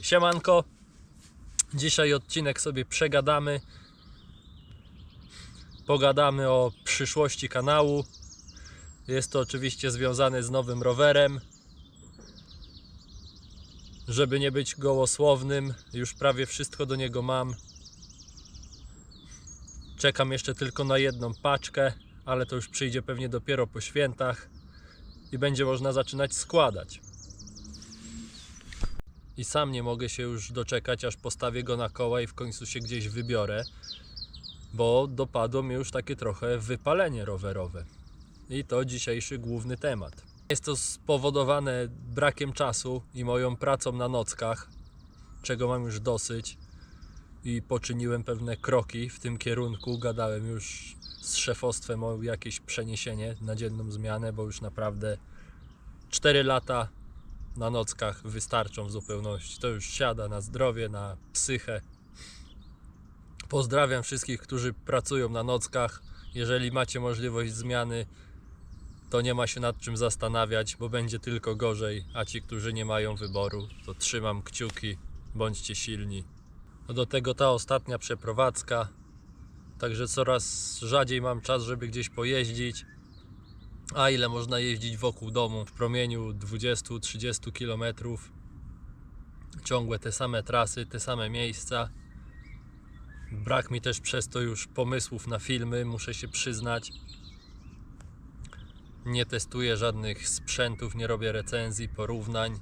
Siemanko. Dzisiaj odcinek sobie przegadamy. Pogadamy o przyszłości kanału. Jest to oczywiście związane z nowym rowerem. Żeby nie być gołosłownym, już prawie wszystko do niego mam. Czekam jeszcze tylko na jedną paczkę, ale to już przyjdzie pewnie dopiero po świętach i będzie można zaczynać składać. I sam nie mogę się już doczekać, aż postawię go na koła i w końcu się gdzieś wybiorę, bo dopadło mnie już takie trochę wypalenie rowerowe. I to dzisiejszy główny temat. Jest to spowodowane brakiem czasu i moją pracą na nockach, czego mam już dosyć. I poczyniłem pewne kroki w tym kierunku. Gadałem już z szefostwem o jakieś przeniesienie na dzienną zmianę, bo już naprawdę 4 lata na nockach wystarczą w zupełności. To już siada na zdrowie, na psychę. Pozdrawiam wszystkich, którzy pracują na nockach. Jeżeli macie możliwość zmiany, to nie ma się nad czym zastanawiać, bo będzie tylko gorzej. A ci, którzy nie mają wyboru, to trzymam kciuki, bądźcie silni. No do tego ta ostatnia przeprowadzka. Także coraz rzadziej mam czas, żeby gdzieś pojeździć. A ile można jeździć wokół domu w promieniu 20-30 km? Ciągłe te same trasy, te same miejsca. Brak mi też przez to już pomysłów na filmy, muszę się przyznać. Nie testuję żadnych sprzętów, nie robię recenzji, porównań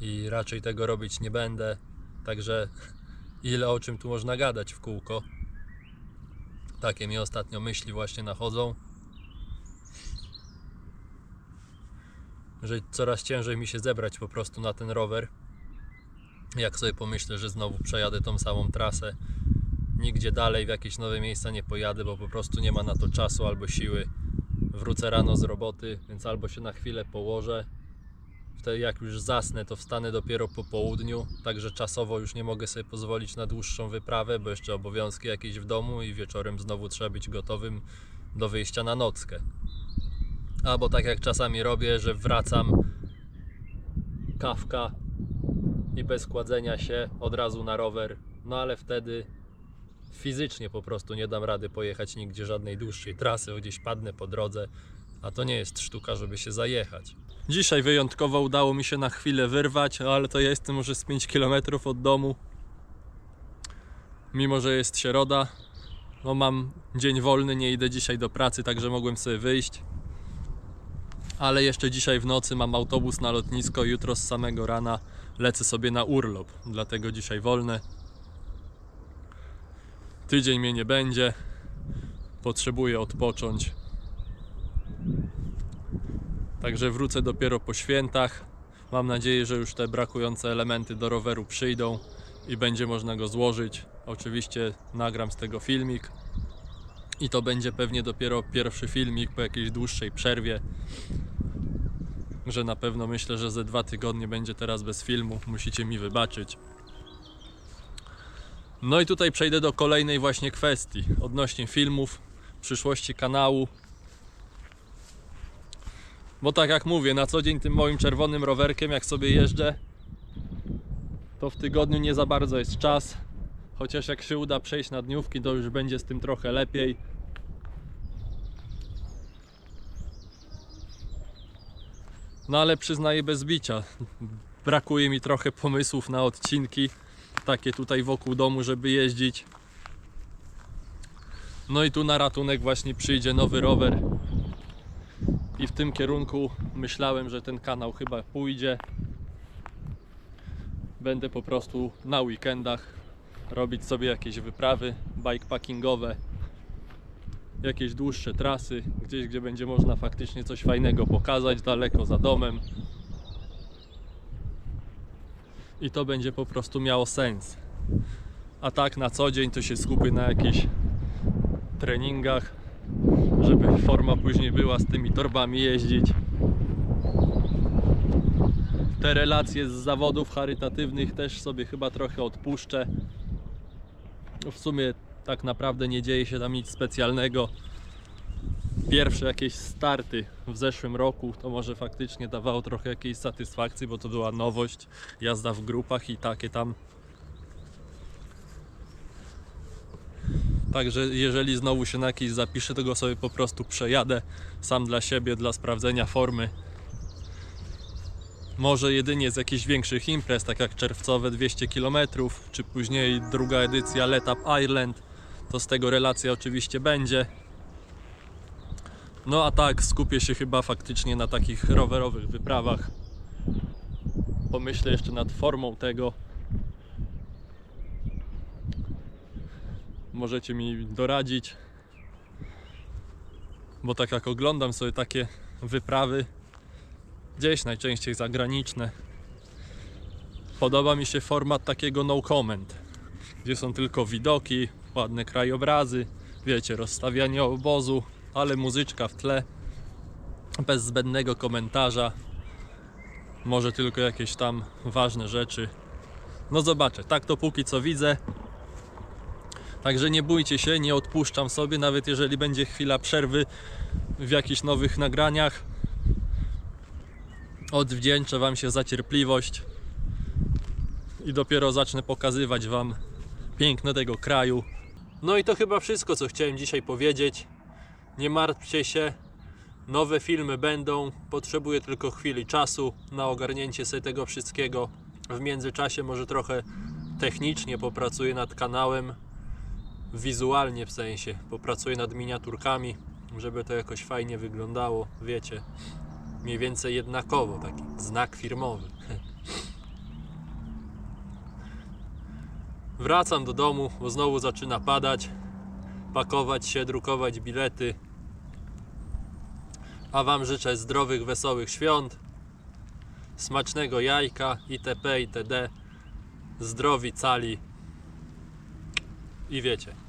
i raczej tego robić nie będę. Także ile o czym tu można gadać w kółko. Takie mi ostatnio myśli właśnie nachodzą. Że coraz ciężej mi się zebrać po prostu na ten rower. Jak sobie pomyślę, że znowu przejadę tą samą trasę, nigdzie dalej w jakieś nowe miejsca nie pojadę, bo po prostu nie ma na to czasu albo siły. Wrócę rano z roboty, więc albo się na chwilę położę. Wtedy jak już zasnę, to wstanę dopiero po południu, także czasowo już nie mogę sobie pozwolić na dłuższą wyprawę, bo jeszcze obowiązki jakieś w domu i wieczorem znowu trzeba być gotowym do wyjścia na nockę. Albo tak jak czasami robię, że wracam kawka i bez kładzenia się od razu na rower. No ale wtedy fizycznie po prostu nie dam rady pojechać nigdzie żadnej dłuższej trasy, gdzieś padnę po drodze, a to nie jest sztuka, żeby się zajechać. Dzisiaj wyjątkowo udało mi się na chwilę wyrwać, ale to ja jestem może z 5 km od domu. Mimo, że jest środa, no mam dzień wolny, nie idę dzisiaj do pracy, także mogłem sobie wyjść ale jeszcze dzisiaj w nocy mam autobus na lotnisko, jutro z samego rana lecę sobie na urlop, dlatego dzisiaj wolne. Tydzień mnie nie będzie, potrzebuję odpocząć. Także wrócę dopiero po świętach. Mam nadzieję, że już te brakujące elementy do roweru przyjdą i będzie można go złożyć. Oczywiście nagram z tego filmik. I to będzie pewnie dopiero pierwszy filmik po jakiejś dłuższej przerwie że na pewno myślę, że ze dwa tygodnie będzie teraz bez filmu. Musicie mi wybaczyć. No i tutaj przejdę do kolejnej właśnie kwestii odnośnie filmów, przyszłości kanału. Bo tak jak mówię, na co dzień tym moim czerwonym rowerkiem, jak sobie jeżdżę, to w tygodniu nie za bardzo jest czas. Chociaż jak się uda przejść na dniówki, to już będzie z tym trochę lepiej. No ale przyznaję bez bicia. Brakuje mi trochę pomysłów na odcinki. Takie tutaj wokół domu, żeby jeździć. No i tu na ratunek właśnie przyjdzie nowy rower. I w tym kierunku myślałem, że ten kanał chyba pójdzie. Będę po prostu na weekendach robić sobie jakieś wyprawy bikepackingowe jakieś dłuższe trasy, gdzieś gdzie będzie można faktycznie coś fajnego pokazać, daleko za domem. I to będzie po prostu miało sens. A tak na co dzień to się skupię na jakichś treningach, żeby forma później była z tymi torbami jeździć. Te relacje z zawodów charytatywnych też sobie chyba trochę odpuszczę. W sumie tak naprawdę nie dzieje się tam nic specjalnego. pierwsze jakieś starty w zeszłym roku, to może faktycznie dawało trochę jakiejś satysfakcji, bo to była nowość, jazda w grupach i takie tam. Także jeżeli znowu się na jakiś zapiszę, to go sobie po prostu przejadę sam dla siebie, dla sprawdzenia formy. Może jedynie z jakichś większych imprez, tak jak czerwcowe 200 km, czy później druga edycja Let Up Ireland, to z tego relacja oczywiście będzie. No a tak, skupię się chyba faktycznie na takich rowerowych wyprawach. Pomyślę jeszcze nad formą tego. Możecie mi doradzić. Bo tak jak oglądam sobie takie wyprawy, gdzieś najczęściej zagraniczne, podoba mi się format takiego no comment, gdzie są tylko widoki, ładne krajobrazy, wiecie, rozstawianie obozu, ale muzyczka w tle, bez zbędnego komentarza, może tylko jakieś tam ważne rzeczy. No zobaczę, tak to póki co widzę. Także nie bójcie się, nie odpuszczam sobie, nawet jeżeli będzie chwila przerwy w jakichś nowych nagraniach. Odwdzięczę Wam się za cierpliwość i dopiero zacznę pokazywać Wam piękno tego kraju. No i to chyba wszystko, co chciałem dzisiaj powiedzieć. Nie martwcie się, nowe filmy będą. Potrzebuję tylko chwili czasu na ogarnięcie sobie tego wszystkiego. W międzyczasie może trochę technicznie popracuję nad kanałem, wizualnie w sensie. Popracuję nad miniaturkami, żeby to jakoś fajnie wyglądało. Wiecie, mniej więcej jednakowo, taki znak firmowy. Wracam do domu, bo znowu zaczyna padać. Pakować się, drukować bilety. A Wam życzę zdrowych, wesołych świąt, smacznego jajka itp. itd. Zdrowi, cali i wiecie.